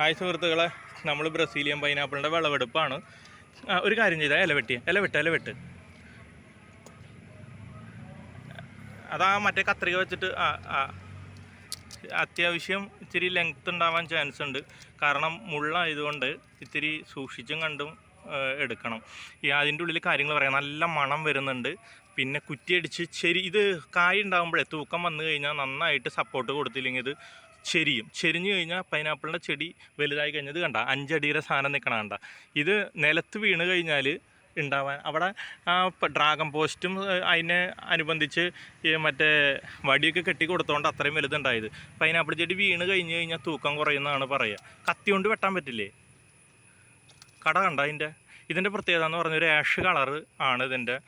Hi സുഹൃത്തുക്കളെ നമ്മൾ Brazilian പൈനാപ്പിളിന്റെ വിളവെടുപ്പാണ്. ഒരു കാര്യം ചെയ്താൽ ഇല വെട്ടിയ ഇല വെട്ട് ഇല വെട്ട്. അതാ മറ്റേ കത്രിക വെച്ചിട്ട് അത്യാവശ്യം ഇത്തിരി ലെങ്ത് ഉണ്ടാവാൻ ചാൻസ് ഉണ്ട്. കാരണം മുള്ളായതുകൊണ്ട് ഇത്തിരി സൂക്ഷിച്ചും കണ്ടും എടുക്കണം. ഈ അതിന്റെ ഉള്ളിൽ കാര്യങ്ങൾ പറയാം. നല്ല മണം വരുന്നുണ്ട്. പിന്നെ കുറ്റിയടിച്ച് ചെരി ഇത് കായ ഉണ്ടാകുമ്പോഴേ തൂക്കം വന്നു കഴിഞ്ഞാൽ നന്നായിട്ട് സപ്പോർട്ട് കൊടുത്തില്ലെങ്കിൽ ഇത് ചെരിയും. ചെരിഞ്ഞു കഴിഞ്ഞാൽ പൈനാപ്പിളിന്റെ ചെടി വലുതായി കഴിഞ്ഞത് കണ്ട അഞ്ചടിയുടെ സാധനം നിൽക്കണ കണ്ട. ഇത് നിലത്ത് വീണ് കഴിഞ്ഞാൽ ഉണ്ടാവാൻ അവിടെ ആ ഡ്രാഗൺ പോസ്റ്റും അതിനെ അനുബന്ധിച്ച് മറ്റേ വടിയൊക്കെ കെട്ടി കൊടുത്തോണ്ട് അത്രയും വലുതുണ്ടായത്. പൈനാപ്പിൾ ചെടി വീണ് കഴിഞ്ഞ് കഴിഞ്ഞാൽ തൂക്കം കുറയുന്നതാണ് പറയുക. കത്തി കൊണ്ട് വെട്ടാൻ പറ്റില്ലേ? കട കണ്ട അതിന്റെ. ഇതിന്റെ പ്രത്യേകത എന്ന് പറഞ്ഞൊരു ആഷ് കളറ് ആണ് ഇതിന്റെ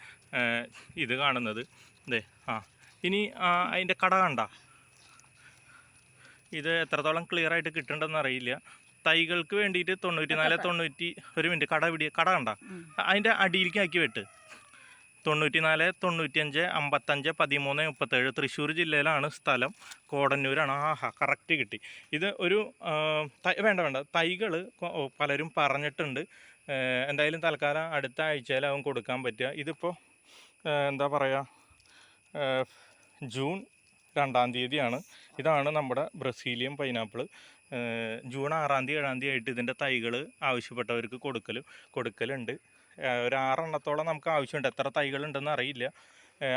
ഇത് കാണുന്നത്. ഇതേ ആ. ഇനി അതിന്റെ കട കണ്ട. ഇത് എത്രത്തോളം ക്ലിയർ ആയിട്ട് കിട്ടണ്ടെന്ന് അറിയില്ല. തൈകൾക്ക് വേണ്ടിയിട്ട് തൊണ്ണൂറ്റി നാല് തൊണ്ണൂറ്റി ഒരു മിനിറ്റ് കട പിടി കട കണ്ട? അതിന്റെ അടിയിലേക്ക് ആക്കി വെട്ട്. തൊണ്ണൂറ്റി നാല് തൊണ്ണൂറ്റിയഞ്ച് അമ്പത്തഞ്ച് പതിമൂന്ന് മുപ്പത്തേഴ് തൃശ്ശൂർ ജില്ലയിലാണ് സ്ഥലം. കോടന്നൂരാണ്. ആഹാ കറക്റ്റ് കിട്ടി. ഇത് ഒരു വേണ്ട വേണ്ട. തൈകൾ പലരും പറഞ്ഞിട്ടുണ്ട്. എന്തായാലും തൽക്കാലം അടുത്ത ആഴ്ചയിലാവും കൊടുക്കാൻ പറ്റുക. ഇതിപ്പോൾ എന്താ പറയുക ജൂൺ രണ്ടാം തീയതിയാണ്. ഇതാണ് നമ്മുടെ ബ്രസീലിയൻ പൈനാപ്പിൾ ജൂൺ ആറാം തീയതി ഏഴാം തീയതി ആയിട്ട് ഇതിന്റെ തൈകൾ ആവശ്യപ്പെട്ടവർക്ക് കൊടുക്കൽ കൊടുക്കലുണ്ട്. ഒരു ആറെണ്ണത്തോളം നമുക്ക് ആവശ്യമുണ്ട്. എത്ര തൈകളുണ്ടെന്ന് അറിയില്ല.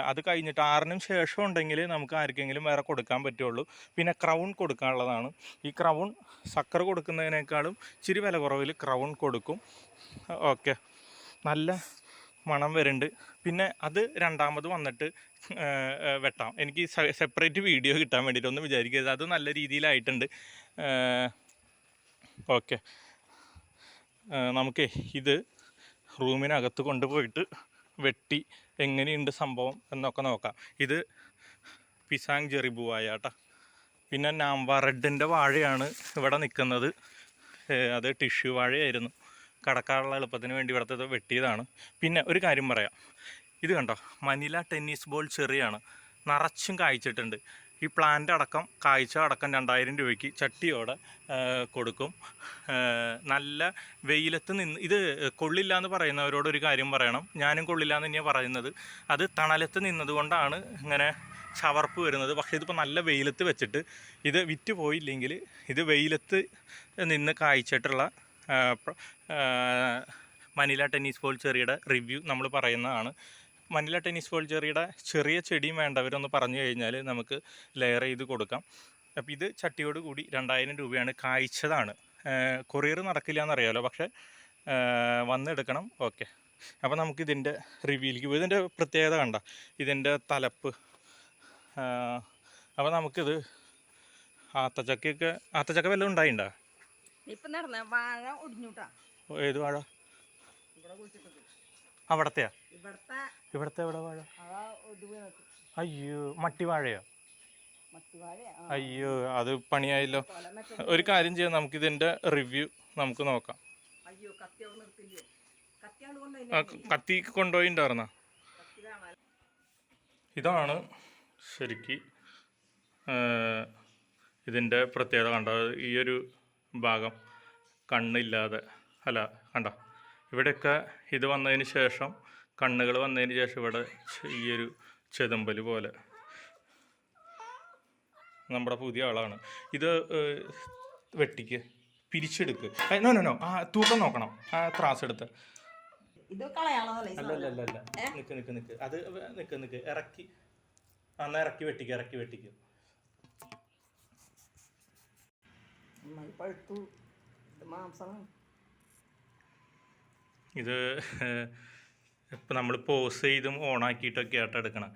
അത് കഴിഞ്ഞിട്ട് ആറിനും ശേഷം ഉണ്ടെങ്കിൽ നമുക്ക് ആർക്കെങ്കിലും വേറെ കൊടുക്കാൻ പറ്റുള്ളൂ. പിന്നെ ക്രൗൺ കൊടുക്കാനുള്ളതാണ്. ഈ ക്രൗൺ സക്കർ കൊടുക്കുന്നതിനേക്കാളും ഇച്ചിരി വില കുറവിൽ ക്രൗൺ കൊടുക്കും. ഓക്കെ. നല്ല മണം വരുന്നുണ്ട്. പിന്നെ അത് രണ്ടാമത് വന്നിട്ട് വെട്ടാം. എനിക്ക് സെപ്പറേറ്റ് വീഡിയോ കിട്ടാൻ വേണ്ടിയിട്ടൊന്നും വിചാരിക്കരുത്. അത് നല്ല രീതിയിലായിട്ടുണ്ട്. ഓക്കെ നമുക്ക് ഇത് റൂമിനകത്ത് കൊണ്ടുപോയിട്ട് വെട്ടി എങ്ങനെയുണ്ട് സംഭവം എന്നൊക്കെ നോക്കാം. ഇത് പിസാങ് ജെറിബുവായ കേട്ടോ പിന്നെ നാംബ റെഡിന്റെ വാഴയാണ് ഇവിടെ നിൽക്കുന്നത് അത് ടിഷ്യൂ വാഴയായിരുന്നു. കടക്കാറുള്ള എളുപ്പത്തിന് വേണ്ടി ഇവിടുത്തെ വെട്ടിയതാണ്. പിന്നെ ഒരു കാര്യം പറയാം. ഇത് കണ്ടോ? മനില ടെന്നീസ് ബോൾ ചെറിയാണ്. നിറച്ചും കായ്ച്ചിട്ടുണ്ട്. ഈ പ്ലാന്റ് അടക്കം കായ്ച്ച അടക്കം രണ്ടായിരം രൂപയ്ക്ക് ചട്ടിയോടെ കൊടുക്കും. നല്ല വെയിലത്ത് നിന്ന് ഇത് കൊള്ളില്ല എന്ന് പറയുന്നവരോട് ഒരു കാര്യം പറയണം. ഞാനും കൊള്ളില്ല എന്ന് തന്നെയാണ് പറയുന്നത്. അത് തണലത്ത് നിന്നതുകൊണ്ടാണ് ഇങ്ങനെ ചവർപ്പ് വരുന്നത്. പക്ഷേ ഇതിപ്പോൾ നല്ല വെയിലത്ത് വെച്ചിട്ട് ഇത് വിറ്റ് പോയില്ലെങ്കിൽ ഇത് വെയിലത്ത് നിന്ന് കായ്ച്ചിട്ടുള്ള മനില ടെന്നീസ് ബോൾ ചെറിയുടെ റിവ്യൂ നമ്മൾ പറയുന്നതാണ്. മനില ടെന്നീസ് ബോൾ ചെറിയുടെ ചെറിയ ചെടിയും വേണ്ടവരൊന്ന് പറഞ്ഞു കഴിഞ്ഞാൽ നമുക്ക് ലെയർ ചെയ്ത് കൊടുക്കാം. അപ്പോൾ ഇത് ചട്ടിയോട് കൂടി രണ്ടായിരം രൂപയാണ് കായ്ച്ചതാണ്. കൊറിയർ നടക്കില്ല എന്നറിയാമല്ലോ പക്ഷേ വന്നെടുക്കണം. ഓക്കെ. അപ്പോൾ നമുക്ക് ഇതിന്റെ റിവ്യൂയിലേക്ക് പോയി. ഇതിന്റെ പ്രത്യേകത കണ്ട ഇതിന്റെ തലപ്പ്. അപ്പോൾ നമുക്കിത് ആത്തച്ചക്കയൊക്കെ ആത്തച്ചക്ക വല്ലതും ഉണ്ടായിണ്ടോ? ഇപ്പൊ നടന്ന വാഴ ഒടിഞ്ഞൂട്ടാ. ഏത് വാഴ? അവിടത്തെയാ? ഇവിടുത്തെ എവിടെ വാഴ? അയ്യോ മട്ടി വാഴയോ മട്ടുവാഴ അയ്യോ അത് പണിയായല്ലോ. ഒരു കാര്യം ചെയ്യാം നമുക്ക് ഇതിന്റെ റിവ്യൂ നമുക്ക് നോക്കാം. കത്തി കൊണ്ടുപോയിണ്ടായിരുന്ന? ഇതാണ് ശരിക്ക് ഇതിന്റെ പ്രത്യേകത കണ്ടത്. ഈ ഒരു ഭാഗം കണ്ണില്ലാതെ. അല്ല കണ്ട? ഇവിടെയൊക്കെ ഇത് വന്നതിന് ശേഷം കണ്ണുകൾ വന്നതിന് ശേഷം ഇവിടെ ഈ ഒരു ചെതുമ്പൽ പോലെ. നമ്മുടെ പുതിയ ആളാണ്. ഇത് വെട്ടിക്ക്. പിരിച്ചെടുക്ക്. No no no. ആ തൂക്കം നോക്കണം. ആ ത്രാസ് എടുത്ത്. ഇത് കളയാളല്ലേ ഈ അല്ല അല്ല സാധനം? അല്ല. അല്ല നിക്ക് നിക്ക് നിക്ക്. അത് നിക്ക് നിക്ക്. ഇറക്കി. അന്ന് ഇറക്കി വെട്ടിക്ക് ഇറക്കി വെട്ടിക്ക്. നന്നായി പഴുത്തു. ഇത് മാംസമാണ്. ഇത് ഇപ്പം നമ്മൾ പോസ് ചെയ്തും ഓണാക്കിയിട്ടൊക്കെ ആയിട്ട് എടുക്കണം.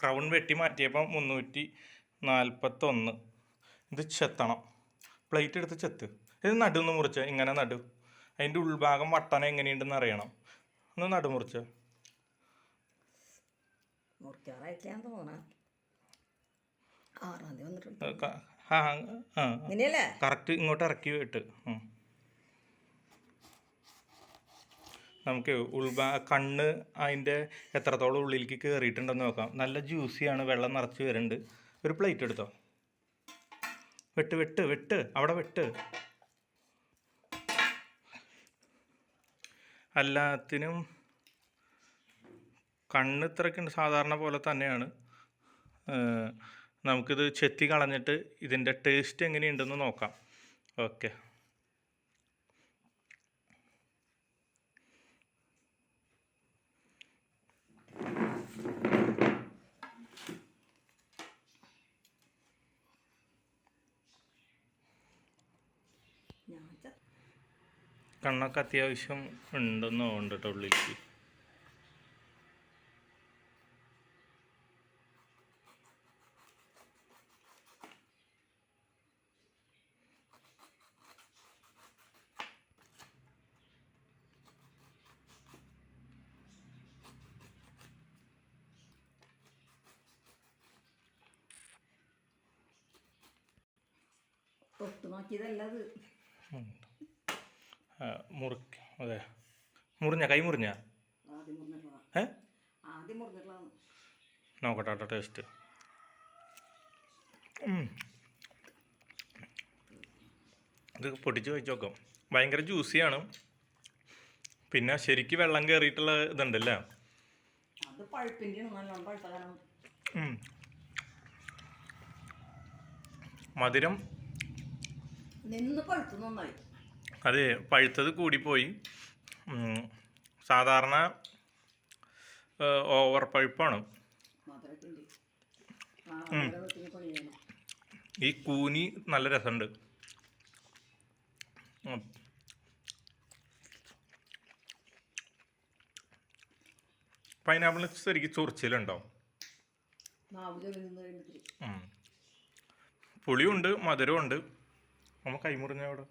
ക്രൗൺ വെട്ടി മാറ്റിയപ്പം മുന്നൂറ്റി നാൽപ്പത്തൊന്ന് ഇത് ചെത്തണം. പ്ലേറ്റ് എടുത്ത് ചെത്ത്. ഇത് നടുന്ന് മുറിച്ച. ഇങ്ങനെ നടു. അതിന്റെ ഉൾഭാഗം വട്ടന എങ്ങനെയുണ്ടെന്ന് അറിയണം. ഒന്ന് നടു മുറിച്ച. മുറിക്കാറായിട്ടില്ല തോന്നാം ആറാം തീയതി വന്നിട്ടുണ്ട്. കറക്റ്റ് ഇങ്ങോട്ട് ഇറക്കി വിട്ട്. നമുക്ക് ഉൾബ കണ്ണ് അതിന്റെ എത്രത്തോളം ഉള്ളിലേക്ക് കയറിയിട്ടുണ്ടെന്ന് നോക്കാം. നല്ല ജ്യൂസിയാണ് വെള്ളം നിറച്ച് വരുന്നുണ്ട്. ഒരു പ്ലേറ്റ് എടുത്തോ? വെട്ട് വെട്ട് വെട്ട്. അവിടെ വെട്ട്. എല്ലാത്തിനും കണ്ണ് ഇത്രയ്ക്കുണ്ട് സാധാരണ പോലെ തന്നെയാണ്. നമുക്കിത് ചെത്തി കളഞ്ഞിട്ട് ഇതിന്റെ ടേസ്റ്റ് എങ്ങനെയുണ്ടെന്ന് നോക്കാം. ഓക്കെ കണ്ണൊക്കെ അത്യാവശ്യം ഉണ്ടെന്ന് തോന്നുന്നുണ്ട് കേട്ടോ ഉള്ളിലേക്ക് തൊട്ട് നോക്കിയതല്ല അത് മുറിക്ക അതെ. മുറിഞ്ഞ കൈ മുറിഞ്ഞ? ഏ? നോക്കട്ടെ കേട്ടോ ടേസ്റ്റ്. ഇത് പൊട്ടിച്ച് വെച്ച് നോക്കാം. ഭയങ്കര ജ്യൂസിയാണ് പിന്നെ ശരിക്ക് വെള്ളം കയറിയിട്ടുള്ള ഇതുണ്ടല്ലേ? അത് നല്ലോണം പഴുത്ത. മധുരം നിന്ന് പഴുത്തു നന്നായി. അത് പഴുത്തത് കൂടിപ്പോയി. സാധാരണ ഓവർ പഴുപ്പാണ്. ഈ കൂനി നല്ല രസമുണ്ട്. പൈനാപ്പിളിന് ശരിക്കും ചൊറിച്ചിലുണ്ടോ പുളിയുണ്ട് മധുരമുണ്ട്. നമ്മ കൈമുറിഞ്ഞ അവിടെ.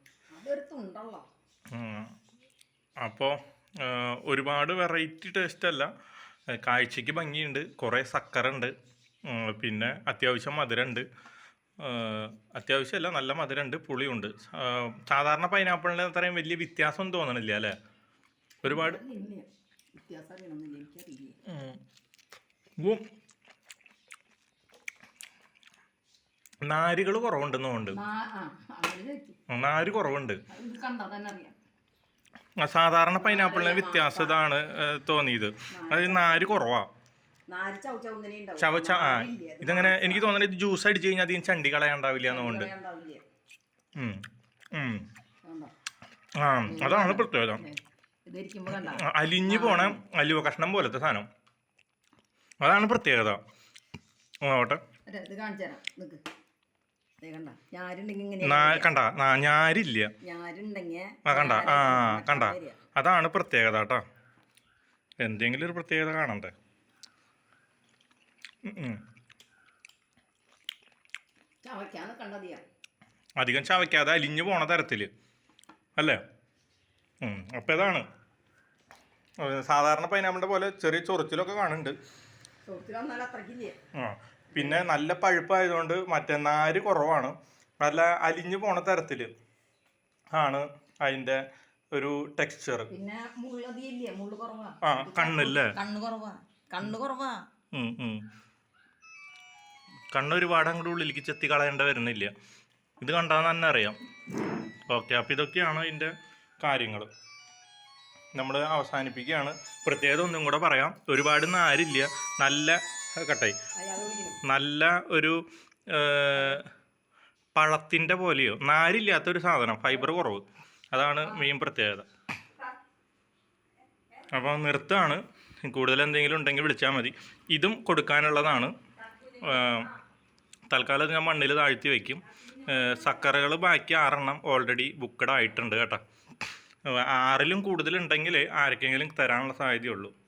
അപ്പോൾ ഒരുപാട് വെറൈറ്റി ടേസ്റ്റ് അല്ല. കാഴ്ചയ്ക്ക് ഭംഗിയുണ്ട് കുറേ സക്കറുണ്ട് ഉണ്ട് പിന്നെ അത്യാവശ്യം മധുരമുണ്ട്. അത്യാവശ്യമല്ല നല്ല മധുരമുണ്ട് പുളിയുണ്ട്. സാധാരണ പൈനാപ്പിളിന്റെ അത്രയും വലിയ വ്യത്യാസം തോന്നണില്ല അല്ലേ? ഒരുപാട് നാരുകൾ കുറവുണ്ടെന്നുണ്ട് നാര് കുറവുണ്ട്. സാധാരണ പൈനാപ്പിളിന് വ്യത്യാസം ഇതാണ് തോന്നിയത്. അത് നാര് കുറവാ. ചവച്ച ആ ഇതങ്ങനെ എനിക്ക് തോന്നുന്നത് ഇത് ജ്യൂസ് അടിച്ചു കഴിഞ്ഞാൽ അധികം ചണ്ടി കളയാണ്ടാവില്ല എന്നുകൊണ്ട്? ആ അതാണ് പ്രത്യേകത. അലിഞ്ഞു പോണ അലുവ കഷ്ണം പോലത്തെ സാധനം. അതാണ് പ്രത്യേകത. ഓട്ടെ ഇത് കാണിച്ചു തരാം. കണ്ട ഞാരില്ല. കണ്ട ആ കണ്ട അതാണ് പ്രത്യേകത കേട്ടോ. എന്തെങ്കിലും ഒരു പ്രത്യേകത കാണണ്ടേ? അധികം ചവയ്ക്കാതെ അലിഞ്ഞു പോണ തരത്തിൽ അല്ലേ? അപ്പൊ ഇതാണ്. സാധാരണ പൈനാപ്പിളിന്റെ പോലെ ചെറിയ ചൊറിച്ചിലൊക്കെ കാണുന്നുണ്ട്. ആ പിന്നെ നല്ല പഴുപ്പായതുകൊണ്ട് മറ്റേ നാര് കുറവാണ്. നല്ല അലിഞ്ഞു പോണ തരത്തിൽ ആണ് അതിന്റെ ഒരു ടെക്സ്ചർ പിന്നെ മുള്ളതിയില്ലേ മുള്ളു കുറവാ. ആ കണ്ണില്ലേ? കണ്ണ് കുറവാ. കണ്ണ് കുറവാ. കണ്ണ് ഒരുപാട് അങ്ങോട്ട് ഉള്ളിലേക്ക് ചെത്തി കളയേണ്ട വരുന്നില്ല. ഇത് കണ്ടാൽ തന്നെ അറിയാം. ഓക്കെ അപ്പോൾ ഇതൊക്കെയാണ് അതിന്റെ കാര്യങ്ങൾ നമ്മൾ അവസാനിപ്പിക്കുകയാണ്. പ്രത്യേകത ഒന്നും കൂടെ പറയാം. ഒരുപാട് നാരില്ല. നല്ല കട്ടായി. നല്ല ഒരു പഴത്തിന്റെ പോലെയോ? നാരില്ലാത്തൊരു സാധനം ഫൈബർ കുറവ്. അതാണ് മെയിൻ പ്രത്യേകത. അപ്പോൾ നിർത്താണ്. കൂടുതൽ എന്തെങ്കിലും ഉണ്ടെങ്കിൽ വിളിച്ചാൽ മതി. ഇതും കൊടുക്കാനുള്ളതാണ്. തൽക്കാലം ഞാൻ മണ്ണിൽ താഴ്ത്തി വയ്ക്കും സക്കറകൾ ബാക്കി ആറെണ്ണം ഓൾറെഡി ബുക്കഡ് ആയിട്ടുണ്ട് കേട്ടോ. ആറിലും കൂടുതലുണ്ടെങ്കിൽ ആർക്കെങ്കിലും തരാനുള്ള സാധ്യതയുള്ളൂ.